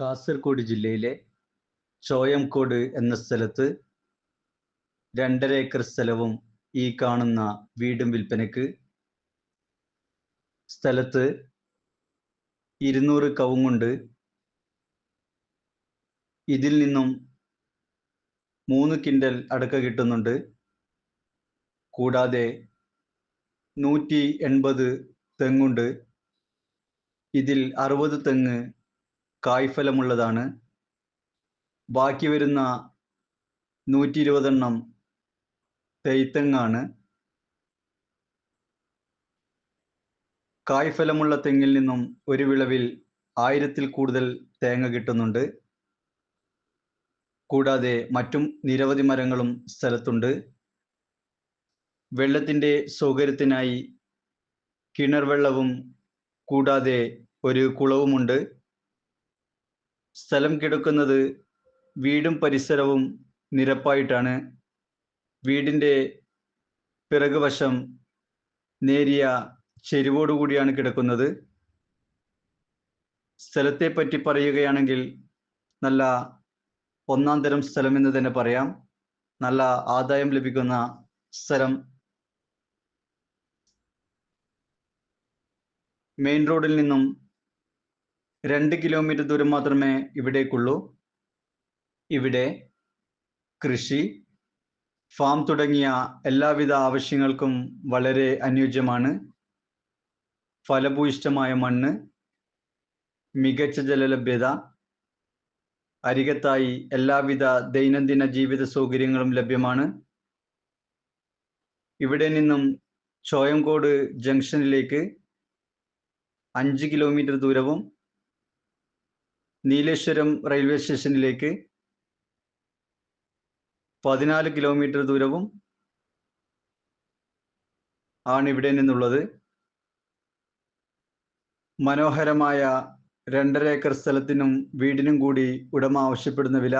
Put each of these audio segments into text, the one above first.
കാസർഗോഡ് ജില്ലയിലെ ചോയംകോട് എന്ന സ്ഥലത്ത് രണ്ടര ഏക്കർ സ്ഥലവും ഈ കാണുന്ന വീടും വിൽപ്പനയ്ക്ക് സ്ഥലത്ത് ഇരുന്നൂറ് കവുങ്ങുണ്ട് ഇതിൽ നിന്നും മൂന്ന് കിൻഡൽ അടക്ക കിട്ടുന്നുണ്ട്. കൂടാതെ നൂറ്റി എൺപത് തെങ്ങുണ്ട്. ഇതിൽ അറുപത് തെങ്ങ് കായ്ഫലമുള്ളതാണ്. ബാക്കി വരുന്ന നൂറ്റി ഇരുപതെണ്ണം തേയ്ത്തെങ്ങാണ്. കായ്ഫലമുള്ള തെങ്ങിൽ നിന്നും ഒരു വിളവിൽ ആയിരത്തിൽ കൂടുതൽ തേങ്ങ കിട്ടുന്നുണ്ട്. കൂടാതെ മറ്റും നിരവധി മരങ്ങളും സ്ഥലത്തുണ്ട്. വെള്ളത്തിന്റെ സൗകര്യത്തിനായി കിണർ വെള്ളവും കൂടാതെ ഒരു കുളവുമുണ്ട്. സ്ഥലം കിടക്കുന്നത് വീടും പരിസരവും നിരപ്പായിട്ടാണ്. വീടിന്റെ പിറകുവശം നേരിയ ചെരിവോടുകൂടിയാണ് കിടക്കുന്നത്. സ്ഥലത്തെ പറ്റി പറയുകയാണെങ്കിൽ നല്ല ഒന്നാം തരം സ്ഥലം എന്ന് തന്നെ പറയാം. നല്ല ആദായം ലഭിക്കുന്ന സ്ഥലം. മെയിൻ റോഡിൽ നിന്നും രണ്ട് കിലോമീറ്റർ ദൂരം മാത്രമേ ഇവിടേക്കുള്ളൂ. ഇവിടെ കൃഷി ഫാം തുടങ്ങിയ എല്ലാവിധ ആവശ്യങ്ങൾക്കും വളരെ അനുയോജ്യമാണ്. ഫലഭൂയിഷ്ടമായ മണ്ണ് മികച്ച ജലലഭ്യത അരികത്തായി എല്ലാവിധ ദൈനംദിന ജീവിത സൗകര്യങ്ങളും ലഭ്യമാണ്. ഇവിടെ നിന്നും ചോയംകോട് ജംഗ്ഷനിലേക്ക് അഞ്ച് കിലോമീറ്റർ ദൂരവും നീലേശ്വരം റെയിൽവേ സ്റ്റേഷനിലേക്ക് പതിനാല് കിലോമീറ്റർ ദൂരവും ആണ് ഇവിടെ നിന്നുള്ളത്. മനോഹരമായ രണ്ടര ഏക്കർ സ്ഥലത്തിനും വീടിനും കൂടി ഉടമ ആവശ്യപ്പെടുന്ന വില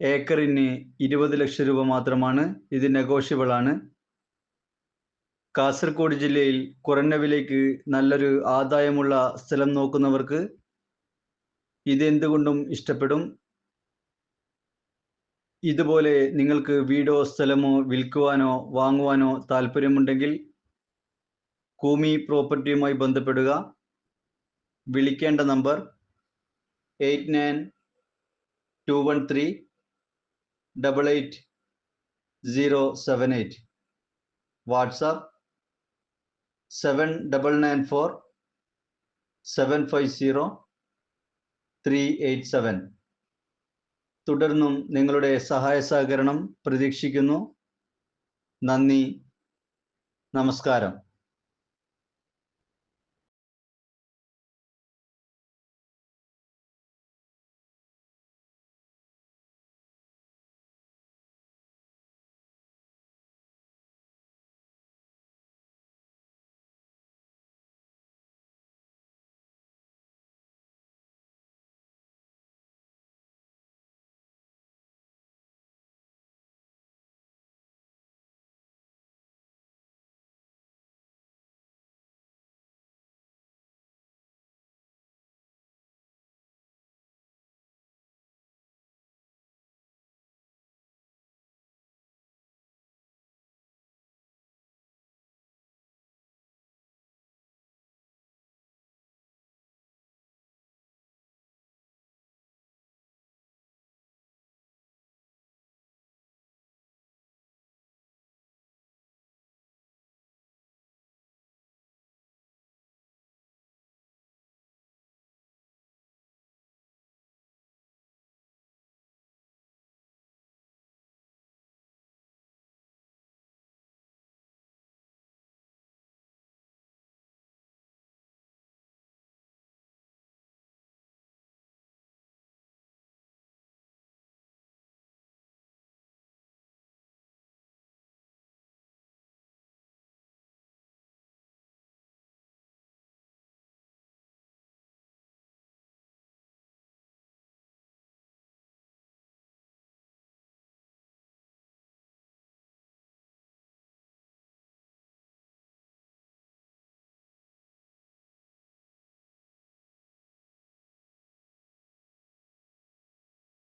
ഏക്കറിന് ഇരുപത് ലക്ഷം രൂപ മാത്രമാണ്. ഇത് നെഗോഷ്യബിൾ ആണ്. കാസർഗോഡ് ജില്ലയിൽ കുറഞ്ഞ വിലയ്ക്ക് നല്ലൊരു ആദായമുള്ള സ്ഥലം നോക്കുന്നവർക്ക് ഇത് എന്തുകൊണ്ടും ഇഷ്ടപ്പെടും? ഇതുപോലെ നിങ്ങൾക്ക് വീടോ സ്ഥലമോ വിൽക്കുവാനോ വാങ്ങുവാനോ താല്പര്യമുണ്ടെങ്കിൽ കൂമി പ്രോപ്പർട്ടിയുമായി ബന്ധപ്പെടുക. വിളിക്കേണ്ട number eight nine two one three double eight zero seven eight. WhatsApp seven double nine four seven five zero three eight seven തുടർന്നും നിങ്ങളുടെ സഹായ സഹകരണം പ്രതീക്ഷിക്കുന്നു. നന്ദി. നമസ്കാരം.